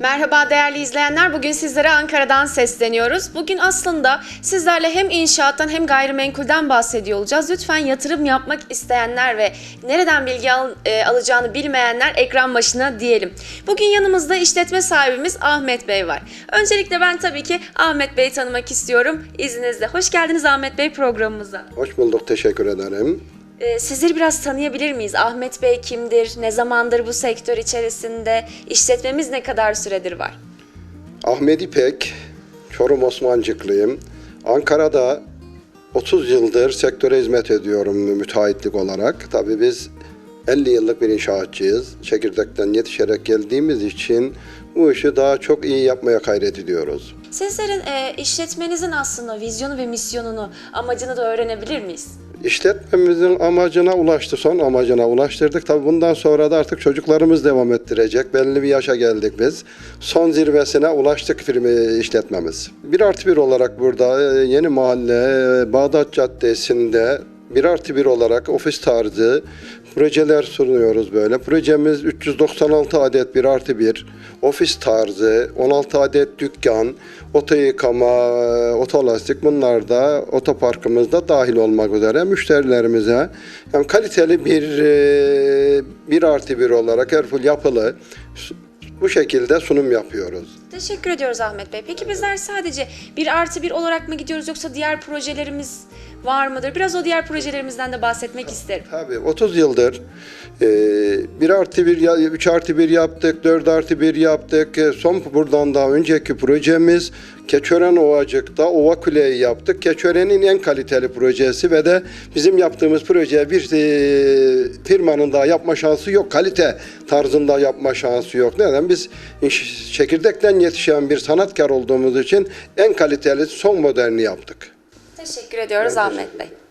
Merhaba değerli izleyenler. Bugün sizlere Ankara'dan sesleniyoruz. Bugün aslında sizlerle hem inşaattan hem gayrimenkulden bahsediyor olacağız. Lütfen yatırım yapmak isteyenler ve nereden bilgi al- e, alacağını bilmeyenler ekran başına diyelim. Bugün yanımızda işletme sahibimiz Ahmet Bey var. Öncelikle ben tabii ki Ahmet Bey'i tanımak istiyorum. İzninizle. Hoş geldiniz Ahmet Bey programımıza. Hoş bulduk, teşekkür ederim. Ee, sizleri biraz tanıyabilir miyiz? Ahmet Bey kimdir? Ne zamandır bu sektör içerisinde? İşletmemiz ne kadar süredir var? Ahmet İpek, Çorum Osmancıklıyım. Ankara'da 30 yıldır sektöre hizmet ediyorum müteahhitlik olarak. Tabii biz 50 yıllık bir inşaatçıyız. Çekirdekten yetişerek geldiğimiz için bu işi daha çok iyi yapmaya gayret ediyoruz. Sizlerin e, işletmenizin aslında vizyonu ve misyonunu, amacını da öğrenebilir miyiz? İşletmemizin amacına ulaştı, son amacına ulaştırdık. Tabii bundan sonra da artık çocuklarımız devam ettirecek. Belli bir yaşa geldik biz. Son zirvesine ulaştık firma işletmemiz. Bir artı bir olarak burada e, yeni mahalle e, Bağdat Caddesi'nde bir artı bir olarak ofis tarzı projeler sunuyoruz böyle. Projemiz 396 adet bir artı bir ofis tarzı, 16 adet dükkan, oto yıkama, otolastik bunlar da otoparkımızda dahil olmak üzere müşterilerimize yani kaliteli bir e, bir artı bir olarak her full yapılı bu şekilde sunum yapıyoruz. Teşekkür ediyoruz Ahmet Bey. Peki bizler sadece bir artı bir olarak mı gidiyoruz yoksa diğer projelerimiz var mıdır? Biraz o diğer projelerimizden de bahsetmek isterim. Tabii 30 yıldır e, 1 artı 1, 3 artı 1 yaptık, 4 artı 1 yaptık. E, Son buradan daha önceki projemiz Keçören Ovacık'ta Ova Kuleyi yaptık. Keçören'in en kaliteli projesi ve de bizim yaptığımız projeye bir e, firmanın daha yapma şansı yok. Kalite tarzında yapma şansı yok. Neden? Biz iş- yetişen bir sanatkar olduğumuz için en kaliteli son modelini yaptık. Teşekkür ediyoruz Ahmet Bey.